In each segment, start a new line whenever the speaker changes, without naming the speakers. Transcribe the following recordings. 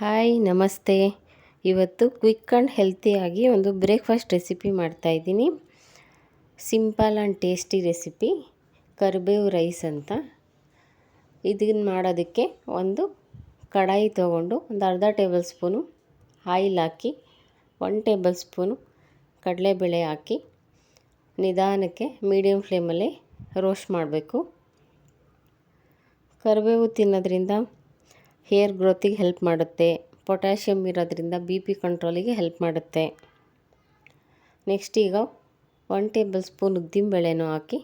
Hi, ನಮಸ್ತೆ. ಇವತ್ತು quick and ಹೆಲ್ತಿಯಾಗಿ ಒಂದು ಬ್ರೇಕ್ಫಾಸ್ಟ್ ರೆಸಿಪಿ ಮಾಡ್ತಾಯಿದ್ದೀನಿ ಸಿಂಪಲ್ ಆ್ಯಂಡ್ ಟೇಸ್ಟಿ ರೆಸಿಪಿ, ಕರಿಬೇವು ರೈಸ್ ಅಂತ. ಇದನ್ನು ಮಾಡೋದಕ್ಕೆ ಒಂದು ಕಡಾಯಿ ತೊಗೊಂಡು ಒಂದು ಅರ್ಧ ಟೇಬಲ್ ಸ್ಪೂನು ಆಯಿಲ್ ಹಾಕಿ, ಒನ್ ಟೇಬಲ್ ಸ್ಪೂನು ಕಡಲೆಬೇಳೆ ಹಾಕಿ, ನಿಧಾನಕ್ಕೆ ಮೀಡಿಯಮ್ ಫ್ಲೇಮಲ್ಲಿ ರೋಸ್ಟ್ ಮಾಡಬೇಕು. ಕರಿಬೇವು ತಿನ್ನೋದ್ರಿಂದ ಹೇರ್ ಗ್ರೋತಿಗೆ ಹೆಲ್ಪ್ ಮಾಡುತ್ತೆ. ಪೊಟ್ಯಾಷಿಯಮ್ ಇರೋದ್ರಿಂದ ಬಿ ಪಿ ಕಂಟ್ರೋಲಿಗೆ ಹೆಲ್ಪ್ ಮಾಡುತ್ತೆ. ನೆಕ್ಸ್ಟ್ ಈಗ ಒನ್ ಟೇಬಲ್ ಸ್ಪೂನ್ ಉದ್ದಿನಬೇಳೆನೂ ಹಾಕಿ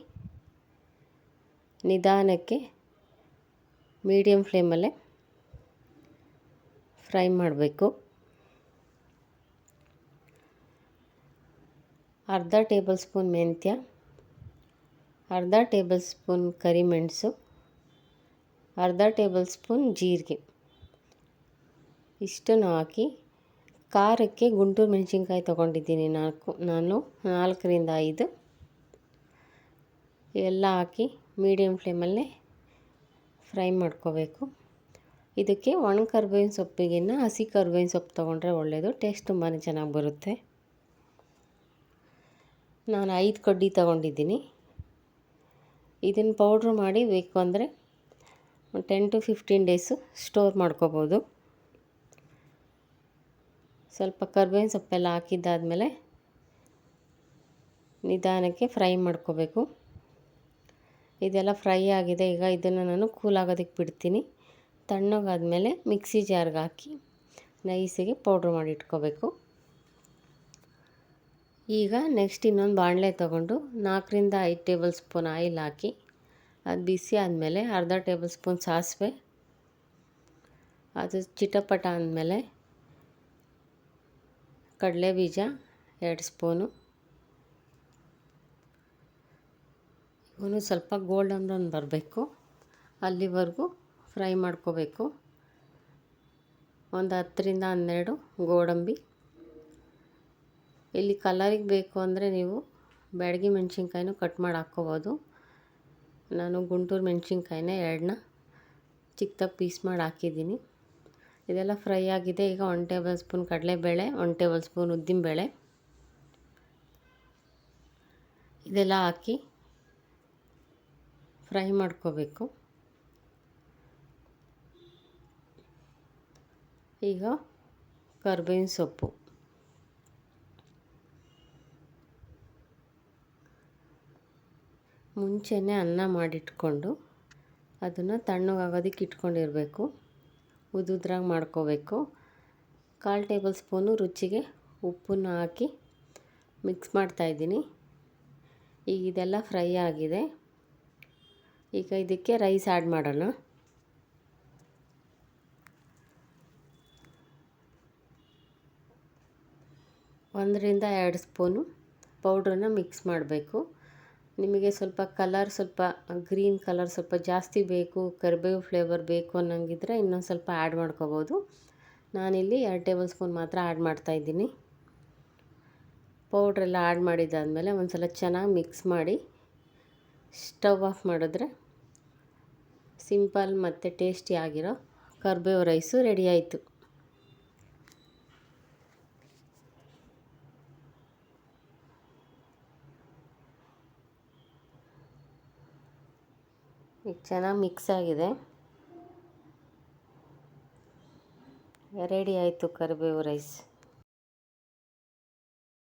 ನಿಧಾನಕ್ಕೆ ಮೀಡಿಯಮ್ ಫ್ಲೇಮಲ್ಲೇ ಫ್ರೈ ಮಾಡಬೇಕು. ಅರ್ಧ ಟೇಬಲ್ ಸ್ಪೂನ್ ಮೆಂತ್ಯ, ಅರ್ಧ ಟೇಬಲ್ ಸ್ಪೂನ್ ಕರಿಮೆಣಸು ಅರ್ಧ ಟೇಬಲ್ ಸ್ಪೂನ್ ಜೀರಿಗೆ. ಇಷ್ಟನ್ನು ಹಾಕಿ ಖಾರಕ್ಕೆ ಗುಂಟೂರು ಮೆಣಸಿನ್ಕಾಯಿ ತೊಗೊಂಡಿದ್ದೀನಿ ನಾಲ್ಕು, ನಾನು ನಾಲ್ಕರಿಂದ ಐದು. ಎಲ್ಲ ಹಾಕಿ ಮೀಡಿಯಮ್ ಫ್ಲೇಮಲ್ಲೇ ಫ್ರೈ ಮಾಡ್ಕೋಬೇಕು. ಇದಕ್ಕೆ ಒಣ ಕರ್ಬೇವಿನ ಸೊಪ್ಪಿಗಿನ್ನ ಹಸಿ ಕರ್ಬೇವಿನ ಸೊಪ್ಪು ತೊಗೊಂಡ್ರೆ ಒಳ್ಳೆಯದು ಟೇಸ್ಟ್ ತುಂಬಾ ಚೆನ್ನಾಗಿ ಬರುತ್ತೆ. ನಾನು ಐದು ಕಡ್ಡಿ ತೊಗೊಂಡಿದ್ದೀನಿ. ಇದನ್ನು ಪೌಡ್ರ್ ಮಾಡಿ ಬೇಕು ಅಂದರೆ ten to fifteen days store ಮಾಡ್ಕೋಬೋದು. ಸ್ವಲ್ಪ ಕರ್ಬೇವಿನ ಸೊಪ್ಪೆಲ್ಲ ಹಾಕಿದ್ದಾದಮೇಲೆ ನಿಧಾನಕ್ಕೆ ಫ್ರೈ ಮಾಡ್ಕೋಬೇಕು. ಇದೆಲ್ಲ ಫ್ರೈ ಆಗಿದೆ, ಈಗ ಇದನ್ನು ನಾನು ಕೂಲ್ ಆಗೋದಕ್ಕೆ ಬಿಡ್ತೀನಿ. ತಣ್ಣಗಾದಮೇಲೆ ಮಿಕ್ಸಿ ಜಾರ್ಗೆ ಹಾಕಿ ನೈಸಿಗೆ ಪೌಡ್ರ್ ಮಾಡಿ ಇಟ್ಕೋಬೇಕು. ಈಗ ನೆಕ್ಸ್ಟ್ ಇನ್ನೊಂದು ಬಾಣಲೆ ತೊಗೊಂಡು ನಾಲ್ಕರಿಂದ ಐದು ಟೇಬಲ್ ಸ್ಪೂನ್ ಆಯಿಲ್ ಹಾಕಿ, ಅದು ಬಿಸಿ ಆದಮೇಲೆ ಅರ್ಧ ಟೇಬಲ್ ಸ್ಪೂನ್ ಸಾಸಿವೆ, ಅದು ಚಿಟಪಟ ಅಂದಮೇಲೆ ಕಡಲೆ ಬೀಜ ಎರಡು ಸ್ಪೂನು. ಇವನು ಸ್ವಲ್ಪ ಗೋಲ್ಡನ್ ಬ್ರೌನ್ ಬರಬೇಕು. ಅಲ್ಲಿವರೆಗೂ ಫ್ರೈ ಮಾಡ್ಕೋಬೇಕು. ಒಂದು ಹತ್ತರಿಂದ ಹನ್ನೆರಡು ಗೋಡಂಬಿ. ಇಲ್ಲಿ ಕಲರಿಗೆ ಬೇಕು ಅಂದರೆ ನೀವು ಬ್ಯಾಡಗಿ ಮೆಣಸಿನ್ಕಾಯಿನೂ ಕಟ್ ಮಾಡಿ ಹಾಕ್ಕೋಬೋದು. ನಾನು ಗುಂಟೂರು ಮೆಣಸಿನ್ಕಾಯಿನ ಎರಡನ್ನ ಚಿಕ್ಕದಾಗಿ ಪೀಸ್ ಮಾಡಿ ಹಾಕಿದ್ದೀನಿ. ಇದೆಲ್ಲ ಫ್ರೈ ಆಗಿದೆ. ಈಗ ಒನ್ ಟೇಬಲ್ ಸ್ಪೂನ್ ಕಡಲೆಬೇಳೆ, ಒನ್ ಟೇಬಲ್ ಸ್ಪೂನ್ ಉದ್ದಿನಬೇಳೆ. ಇದೆಲ್ಲ ಹಾಕಿ ಫ್ರೈ ಮಾಡ್ಕೋಬೇಕು. ಈಗ ಕರ್ಬೇವಿನ ಸೊಪ್ಪು. ಮುಂಚೆನೇ ಅನ್ನ ಮಾಡಿಟ್ಕೊಂಡು ಅದನ್ನು ತಣ್ಣಗಾಗೋದಕ್ಕೆ ಇಟ್ಕೊಂಡಿರಬೇಕು. ಉದುದ್ರಾಗಿ ಮಾಡ್ಕೋಬೇಕು. ಕಾಲು ಟೇಬಲ್ ಸ್ಪೂನು ರುಚಿಗೆ ಉಪ್ಪನ್ನು ಹಾಕಿ ಮಿಕ್ಸ್ ಮಾಡ್ತಾಯಿದ್ದೀನಿ ಈಗ ಇದೆಲ್ಲ ಫ್ರೈ ಆಗಿದೆ. ಈಗ ಇದಕ್ಕೆ ರೈಸ್ ಆ್ಯಡ್ ಮಾಡೋಣ. ಒಂದರಿಂದ ಎರಡು ಸ್ಪೂನು ಪೌಡ್ರನ್ನ ಮಿಕ್ಸ್ ಮಾಡಬೇಕು. ನಿಮಗೆ ಸ್ವಲ್ಪ ಕಲರ್ ಸ್ವಲ್ಪ ಗ್ರೀನ್ ಕಲರ್ ಸ್ವಲ್ಪ ಜಾಸ್ತಿ ಬೇಕು, ಕರಿಬೇವು ಫ್ಲೇವರ್ ಬೇಕು ಅನ್ನೋಂಗಿದ್ರೆ ಇನ್ನೊಂದು ಸ್ವಲ್ಪ ಆ್ಯಡ್ ಮಾಡ್ಕೋಬೋದು. ನಾನಿಲ್ಲಿ ಎರಡು ಟೇಬಲ್ ಸ್ಪೂನ್ ಮಾತ್ರ ಆ್ಯಡ್ ಮಾಡ್ತಾಯಿದ್ದೀನಿ ಪೌಡ್ರೆಲ್ಲ ಆ್ಯಡ್ ಮಾಡಿದ್ದಾದಮೇಲೆ ಒಂದು ಸಲ ಚೆನ್ನಾಗಿ ಮಿಕ್ಸ್ ಮಾಡಿ ಸ್ಟವ್ ಆಫ್ ಮಾಡಿದ್ರೆ ಸಿಂಪಲ್ ಮತ್ತು ಟೇಸ್ಟಿಯಾಗಿರೋ ಕರಿಬೇವು ರೈಸು ರೆಡಿ ಆಯಿತು. ಈಗ ಚೆನ್ನಾಗಿ ಮಿಕ್ಸ್ ಆಗಿದೆ. ರೆಡಿ ಆಯಿತು ಕರಿಬೇವು ರೈಸ್.